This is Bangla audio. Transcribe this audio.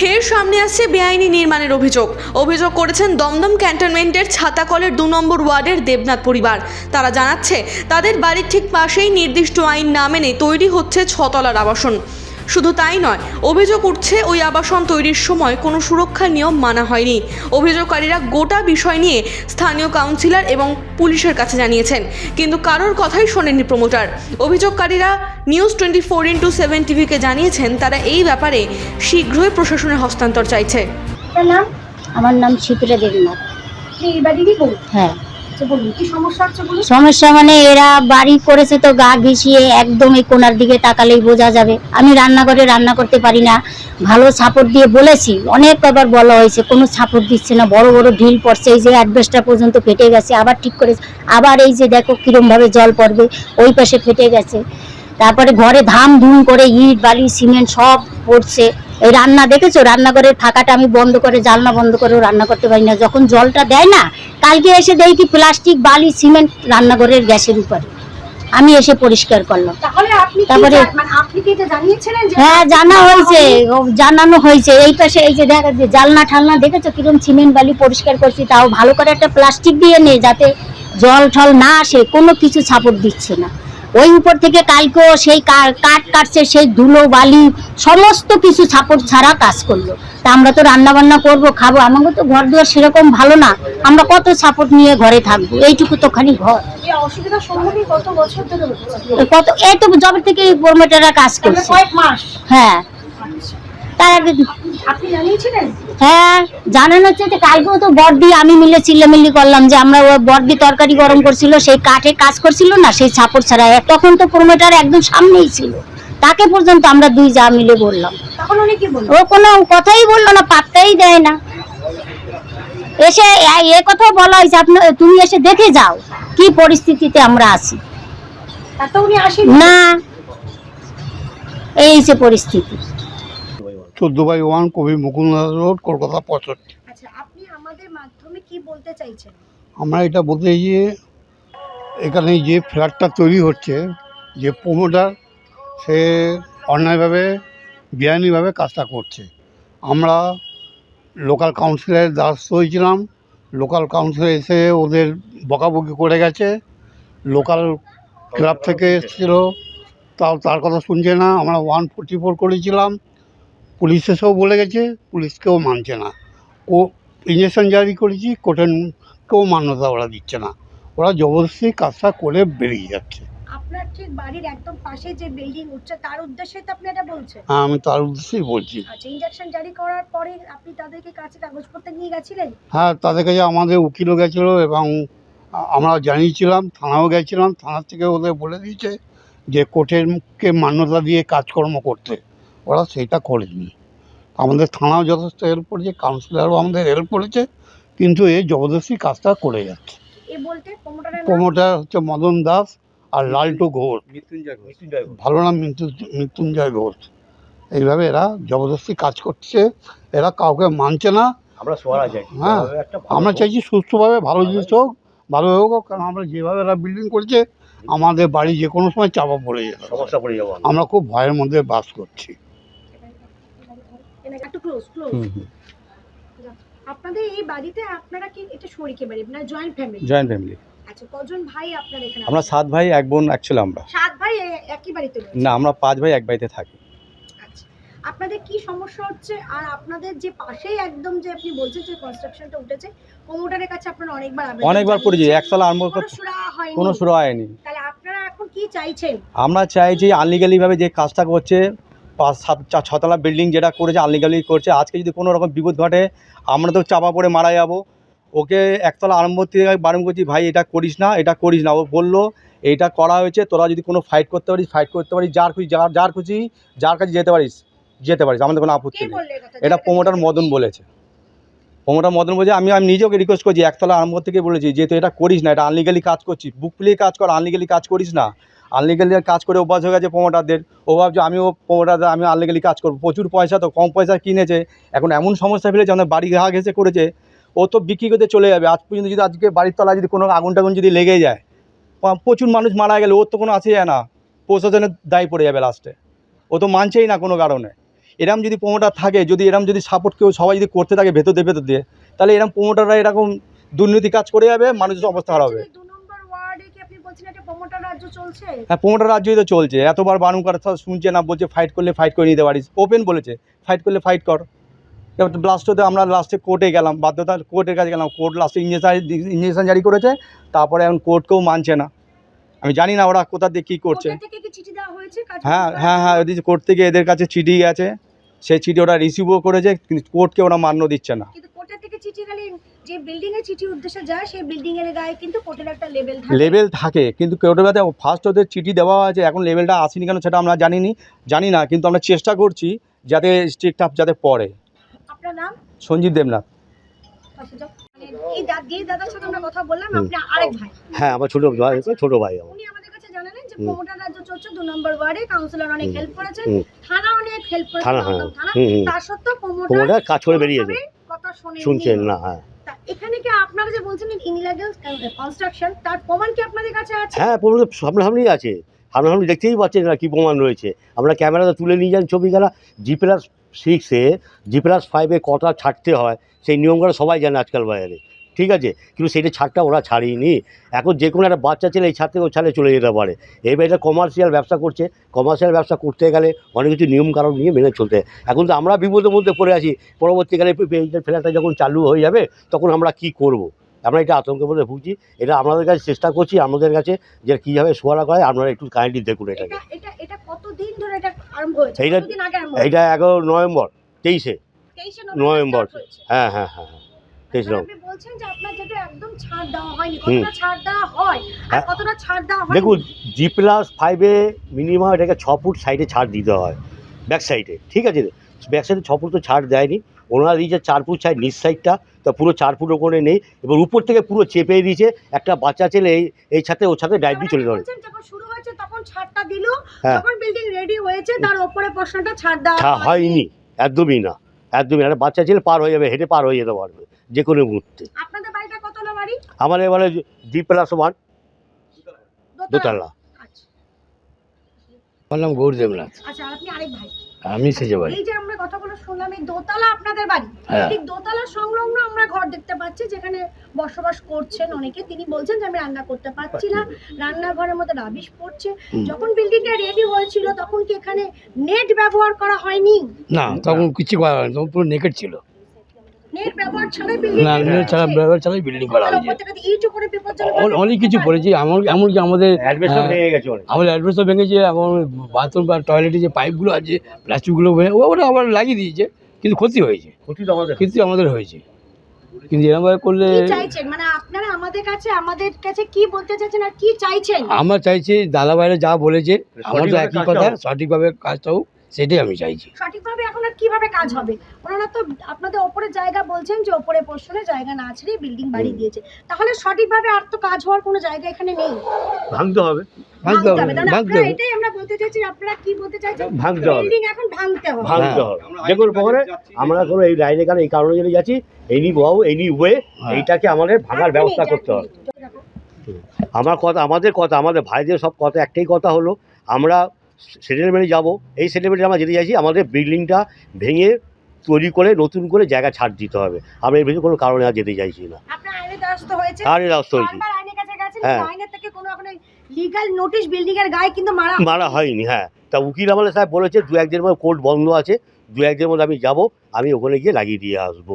ফের সামনে আসছে বেআইনি নির্মাণের অভিযোগ। অভিযোগ করেছেন দমদম ক্যান্টনমেন্টের ছাতাকলের দু নম্বর ওয়ার্ডের দেবনাথ পরিবার। তারা জানাচ্ছে, তাদের বাড়ির ঠিক পাশেই নির্দিষ্ট আইন না মেনে তৈরি হচ্ছে ছতলার আবাসন। শুধু তাই নয় অভিযোগ উঠছে ওই আবাসন তৈরির সময় কোনো সুরক্ষা নিয়ম মানা হয়নি। অভিযোগকারীরা গোটা বিষয় নিয়ে স্থানীয় কাউন্সিলর এবং পুলিশের কাছে জানিয়েছেন কিন্তু কারোর কথাই শোনেনি promoter. অভিযোগকারীরা news twenty four into seven টিভিকে জানিয়েছেন তারা এই ব্যাপারে শীঘ্রই প্রশাসনের হস্তান্তর চাইছে। আপনার আমার নাম শিপ্রা দেবনাথ। এই বাড়িরই বউ? হ্যাঁ। সমস্যা মানে এরা বাড়ি করেছে তো গা ঘিসিয়ে একদম এই কোনার দিকে তাকালেই বোঝা যাবে। আমি রান্নাঘরে রান্না করতে পারি না। ভালো সাপোর্ট দিয়ে বলেছি, অনেক কবার বলা হয়েছে, কোনো সাপোর্ট দিচ্ছে না, বড় বড় ঢিল পড়ছে, এই যে অ্যাডভেস্টটা পর্যন্ত ফেটে গেছে, আবার ঠিক করে, আবার এই যে দেখো কিরমভাবে জল পড়বে, ওই পাশে ফেটে গেছে। তারপরে ঘরে ধাম ধুম করে ইট, বালি, সিমেন্ট সব পড়ছে। এই রান্না দেখেছ? রান্নাঘরের ফাঁকাটা আমি বন্ধ করে জালনা বন্ধ করেও রান্না করতে পারি না। যখন জলটা দেয় না কালকে এসে দেখি কি প্লাস্টিক বালি সিমেন্ট রান্নাঘরের গ্যাসের উপরে। আমি এসে পরিষ্কার করলাম। তারপরে- মানে হ্যাঁ জানা হয়েছে। জানানো হয়েছে। এই পাশে এই যে দেখা যে জালনা ঠালনা দেখেছ কিরম সিমেন্ট বালি পরিষ্কার করছি? তাও ভালো করে একটা প্লাস্টিক দিয়ে নে যাতে জল ঠল না আসে কোনো কিছু সাপোর্ট দিচ্ছে না। ওই উপর থেকে কালকেও সেই কাঠ কাটছে সেই ধুলো বালি সমস্ত কিছু সাপোর্ট ছাড়া কাজ করল। তা আমরা তো রান্না বান্না করব খাব আমাকে তো ঘর দুয়ার সেরকম ভালো না। আমরা কত সাপোর্ট নিয়ে ঘরে থাকব? এইটুকু তো খালি ঘর। কত এই তো জবে থেকে প্রমোটাররা কাজ তাহলে করছে। মাস? হ্যাঁ। তার আগে আপনি জানিয়েছিলেন? হ্যাঁ জানানো হচ্ছে যে কালকেও তো বর্দি আমি মিলে চিল্লামিল্লি করলাম যে আমরা ও বর্দি তরকারি গরম করছিল সেই কাঠে কাজ করছিল না সেই ছাপড় ছাড়া। তখন তো প্রোমোটার একদম সামনেই ছিল। তাকে পর্যন্ত আমরা দুই যা মিলে বললাম। ও কোনো কথাই বলল না পাত্তাই দেয় না। এসে এ- কথা বলা হয়েছে আপনার তুমি এসে দেখে যাও কি পরিস্থিতিতে আমরা আছি। না এই যে পরিস্থিতি। চোদ্দ বাই ওয়ান কবি মুকুন্দ রোড কলকাতা পঁয়ষট্টি। আচ্ছা আপনি আমাদের মাধ্যমে কি বলতে চাইছেন? আমরা এটা বলতে যে এখানে যে ফ্ল্যাটটা তৈরি হচ্ছে যে প্রমোটার সে অন্যায়ভাবে বেআইনিভাবে কাজটা করছে। আমরা লোকাল কাউন্সিলের দ্বারস্থ হয়েছিলাম। লোকাল কাউন্সিলর এসে ওদের বকাবকি করে গেছে। লোকাল ক্লাব থেকে এসেছিল। তাও তার কথা শুনছে না। আমরা ওয়ান ফোর্টি ফোর করেছিলাম। পুলিশ এসেও বলে গেছে পুলিশকেও মানছে না। ও ইঞ্জেকশন জারি করেছি কোর্টের কেউ মান্যতা ওরা দিচ্ছে না। ওরা জবরদস্তি কাজটা করে বেরিয়ে যাচ্ছে। আপনার ঠিক বাড়ির একদম পাশে যে বিল্ডিং উঠছে তার উদ্দেশ্যে তো আপনি এটা বলছেন? হ্যাঁ আমি তার উদ্দেশ্যেই বলছি। আচ্ছা ইনজেকশন জারি করার পরে আপনি তাদেরকে কাছে কাগজপত্র নিয়ে গেছিলেন? হ্যাঁ তাদের কাছে আমাদের উকিলও গেছিল এবং আমরা জানিয়েছিলাম থানাও গেছিলাম থানার থেকে ওদের বলে দিয়েছে যে কোর্টেরকে মান্যতা দিয়ে কাজকর্ম করতে। ওরা সেটা করেনি। আমাদের থানাও যথেষ্ট হেল্প করেছে কাউন্সিলারও আমাদের হেল্প করেছে কিন্তু এই জবরদস্তি কাজটা করে যাচ্ছে। এ প্রমোটার হচ্ছে মদন দাস আর লালটু ঘোষ। ভালো নাম মৃত্যু- মৃত্যুঞ্জয় ঘোষ। এইভাবে এরা জবরদস্তি কাজ করছে এরা কাউকে মানছে না। আমরা সোয়ারা চাই। হ্যাঁ আমরা চাইছি সুস্থভাবে ভালো জিনিস হোক ভালোভাবে হোক কারণ আমরা যেভাবে এরা বিল্ডিং করছে আমাদের বাড়ি যে কোনো সময় চাপা পড়ে পারে। সমস্যা পড়ে যাব। আমরা। খুব ভয়ের মধ্যে বাস করছি। ক্লোজ ক্লোজ আপনাদের এই বাড়িতে আপনারা কি এটা শরিকে বাড়ি মানে জয়েন্ট ফ্যামিলি জয়েন্ট ফ্যামিলি আচ্ছা কজন ভাই আপনার এখানে আমরা সাত ভাই এক বোন অ্যাকচুয়ালি আমরা। সাত ভাই একই বাড়িতে না আমরা পাঁচ ভাই এক বাড়িতে থাকি। আচ্ছা আপনাদের কি সমস্যা হচ্ছে? আর আপনাদের যে পাশেই একদম যে আপনি বলছেন যে কনস্ট্রাকশনটা উঠেছে প্রমোটারের কাছে আপনারা অনেকবার আবেদন অনেকবার করেছি জানিয়েছেন। একতলা আরম্ভ কোনো সুরাহা হয়নি। কোনো শুরু হয়নি। তাহলে আপনারা এখন কি চাইছেন? আমরা চাই যে আনলিগালিভাবে যে কাজটা করছে পাঁচ সাত ছতলা বিল্ডিং যেটা করেছে আনলিগালি করছে। আজকে যদি কোনো রকম বিপদ ঘটে আমরা তো চাপা পড়ে মারা যাব। ওকে একতলা আরম্ভ থেকে বারণ করছি ভাই এটা করিস না এটা করিস না। ও বলল এইটা করা হয়েছে তোরা যদি কোনো ফাইট করতে পারিস ফাইট করতে পারিস যার খুশি যার যার খুশি যার কাছে যেতে পারিস যেতে পারিস। আমাদের কোনো আপত্তি নেই। এটা প্রমোটার মদন বলেছে। প্রমোটার মদন বলছে আমি আমি নিজেও রিকোয়েস্ট করছি একতলা আরম্ভ থেকে বলেছি যে তুই এটা করিস না এটা আনলিগালি কাজ করছিস। বুক প্লে কাজ কর আনলিগালি কাজ করিস না। আনলিগালি কাজ করে অভ্যাস হয়ে গেছে প্রমোটারদের ও ভাবছে, আমিও প্রমোটারদের আমি আনলিগালি কাজ করব। প্রচুর পয়সা তো, কম পয়সা কিনেছে। এখন এমন সমস্যা ফেলেছে, আমাদের বাড়ি ঘা ঘেসে করেছে। ও তো বিক্রি করতে চলে যাবে। আজ পর্যন্ত যদি আজকে বাড়ির তলায় যদি কোনো আগুন টাগুন যদি লেগে যায় প্রচুর মানুষ মারা গেলে, ওর তো কোনো আসে যায় না। প্রশাসনের দায়ী পড়ে যাবে লাস্টে ও তো মানছেই না কোনো কারণে। এরম যদি প্রমোটার থাকে, যদি এরম যদি সাপোর্ট কেউ, সবাই যদি করতে থাকে ভেতর দিয়ে ভেতর দিয়ে, তাহলে এরম প্রমোটাররা এরকম দুর্নীতি কাজ করে যাবে, মানুষের অবস্থা খারাপ হবে বলছি, দু নম্বর ওয়ার্ডে কি আপনি বলছেন এটা প্রমোটার রাজ্য চলছে হ্যাঁ প্রমোটার রাজ্যই তো চলছে। এতবার বারুঙ্কার শুনছে না বলছে ফাইট করলে ফাইট করে নিতে পারিস। ওপেন বলেছে ফাইট করলে ফাইট কর। এবার লাস্ট হতে আমরা লাস্টে কোর্টে গেলাম বাধ্যতা কোর্টের কাছে গেলাম। কোর্ট লাস্টে ইঞ্জেকশন ইঞ্জেকশন জারি করেছে তারপরে এখন কোর্টকেও মানছে না। আমি জানি না ওরা কোথা দিয়ে কী করছে। কাজ হ্যাঁ হ্যাঁ হ্যাঁ ওদিকে কোর্ট থেকে এদের কাছে চিঠি গেছে সেই চিঠি ওরা রিসিভও করেছে কিন্তু কোর্টকে ওরা মান্য দিচ্ছে না। কোর্টের যে বিল্ডিং এ চিঠি উদ্দেশ্যে যায় সেই বিল্ডিং এর গায়ে কিন্তু কোর্টের একটা লেভেল থাকে। লেভেল থাকে কিন্তু কেউটাতে ফার্স্ট ওদের চিঠি দেওয়া আছে এখন লেভেলটা আসেনি কেন সেটা আমরা জানিনি জানি না কিন্তু আমরা চেষ্টা করছি যাতে স্ট্রিক্ট আপ যাতে পড়ে। আপনার নাম? সঞ্জীব দেবনাথ। পাশে এই দা- যে দাদার সাথে আমরা কথা বললাম আপনি আরেক ভাই। হ্যাঁ আমার ছোট ভাই ছোট ভাই আমার। উনি আমাদের কাছে জানালেন যে হুম। রাজ্য চলছে দু নম্বর ওয়ার্ডে কাউন্সিলর অনেক। হেল্প করেছেন থানা অনেক হেল্প করেছে থানা হ্যাঁ। কাজ করে বেরিয়েছে। কথা শুনছেন না হ্যাঁ। এখানে কি আপনারা যে বলছেন কনস্ট্রাকশন তার প্রমাণ কি আপনাদের কাছে আছে? হ্যাঁ প্রমাণ সামনাসামনি আছে। সামনাসামনি দেখতেই পাচ্ছেন না কী প্রমাণ রয়েছে। আমরা ক্যামেরাতে তুলে নিয়ে যান ছবিগুলা। জি প্লাস সিক্সে জি প্লাস ফাইভে কটা ছাড়তে হয়, সেই নিয়মগুলো সবাই জানে আজকাল বাজারে ঠিক আছে? কিন্তু সেটা ছাড়টা ওরা ছাড়িনি। এখন যে কোনো একটা বাচ্চা ছেলে এই ছাড় থেকে ও ছাড়ে চলে যেতে পারে। এবার এটা কমার্শিয়াল ব্যবসা করছে। কমার্শিয়াল ব্যবসা করতে গেলে অনেক কিছু নিয়ম কারণ নিয়ে মেনে চলতে হয়। এখন তো আমরা বিপদের মধ্যে পড়ে আছি। পরবর্তীকালে ফেরাটা যখন চালু হয়ে যাবে তখন আমরা কি করব। আমরা এটা আতঙ্কের মধ্যে ভুগছি। এটা আমাদের কাছে চেষ্টা করছি আমাদের কাছে যে কীভাবে সোয়ারা করে আপনারা একটু কাইন্ডলি দেখুন এটাকে। এটা এইটা এগারো নভেম্বর তেইশে। নভেম্বর। হ্যাঁ হ্যাঁ হ্যাঁ হ্যাঁ। তেইশ হয় দেখুন জি প্লাস ফাইভে মিনিমাম এটাকে ছ ফুট সাইডে ছাড় দিতে হয় ব্যাক সাইডে ঠিক আছে? ব্যাক সাইডে ছ ফুট তো ছাড় দেয়নি ওনারা দিয়েছে চার ফুট সাইড নিচ সাইডটা তা পুরো চার ফুট ওখানে নেই এবার উপর থেকে পুরো চেপে দিয়েছে একটা বাচ্চা ছেলে এই এই ছাতে ওর সাথে ডাইভ দিয়ে চলে দিল হ্যাঁ। হয়নি। একদমই না একদমই না বাচ্চা ছেলে পার হয়ে যাবে হেঁটে পার হয়ে যেতে পারবে। যে কোনো মুহূর্তে। আপনাদের বাড়িটা কতলা বাড়ি? আমার এবারে জি প্লাস ওয়ান। দোতলা। আচ্ছা। আমার নাম গৌর দেবনাথ। আচ্ছা আপনি আরেক ভাই। আমি সেজে বাড়ি। এই যে আমরা কথাগুলো শুনলাম এই দোতলা আপনাদের বাড়ি। হ্যাঁ। ঠিক দোতলা সংলগ্ন আমরা ঘর দেখতে পাচ্ছি যেখানে বসবাস করছেন অনেকে। তিনি বলছেন যে আমি রান্না করতে পারছি না। রান্নাঘরের মধ্যে রাবিশ পড়ছে। যখন বিল্ডিংটা রেডি হয়েছিল তখন কি এখানে নেট ব্যবহার করা হয়নি? না তখন কিছু করা হয়নি। তখন পুরো নেকেট ছিল নেট ব্যবহার ছাড়াই বিল্ডিং না নেট ছাড়া ব্যবহার ছাড়াই বিল্ডিং করা হয়েছে। ইট করে বিপজ্জনক অ- অনেক কিছু এমন এমনকি আমাদের হ্যাঁ। ভেঙে গেছে অনেক। আমাদের অ্যাড্রেসও ভেঙেছে এবং বাথরুম বা টয়লেটে যে পাইপগুলো আছে প্লাস্টিকগুলো ভেঙে ওটা আবার লাগিয়ে দিয়েছে কিন্তু ক্ষতি হয়েছে। ক্ষতি আমাদের ক্ষতি আমাদের হয়েছে। কিন্তু এরকমভাবে করলে মানে আপনারা আমাদের কাছে আমাদের কাছে কি বলতে চাইছেন আর কি চাইছেন? আমরা চাইছি দাদা ভাইরা যা বলেছে আমার তো একই কথা। সঠিকভাবে কাজটা হোক। সেটাই আমি চাইছি। সঠিকভাবে এখন আর কীভাবে কাজ হবে? ওনারা তো আপনাদের ওপরে জায়গা বলছেন যে ওপরে পোর্শনে জায়গা না ছেড়ে বিল্ডিং বাড়ি দিয়েছে। তাহলে সঠিকভাবে আর তো কাজ হওয়ার কোনো জায়গা এখানে নেই। ভাঙতে হবে। ভাঙতে হবে। ভাঙতে হবে। এটাই আমরা বলতে চাইছি আপনারা কি বলতে চাইছেন? ভাঙতে হবে। বিল্ডিং এখন ভাঙতে হবে। ভাঙতে হবে। যে কোনো প্রকারে আমরা কোনো এই লাইনে কারণে এই কারণে জন্য যাচ্ছি? এনি ওয়াও এনি ওয়ে হ্যাঁ। এইটাকে আমাদের ভাঙার ব্যবস্থা করতে হবে। আমার কথা আমাদের কথা আমাদের ভাইদের সব কথা একটাই কথা হলো আমরা সেটেলমেন্টে যাব। এই সেটেলমেন্টে আমরা যেতে চাইছি আমাদের বিল্ডিংটা ভেঙে তৈরি করে নতুন করে জায়গা ছাড় দিতে হবে। আমরা এর ভিতরে কোনো কারণে আর যেতে চাইছি না। আর রাস্তা হয়েছি? হ্যাঁ। মারা হয়নি হ্যাঁ। তা উকিল আমলে সাহেব বলেছে দু একদিনের মধ্যে কোর্ট বন্ধ আছে দু একদিনের মধ্যে আমি যাব আমি ওখানে গিয়ে লাগিয়ে দিয়ে আসব।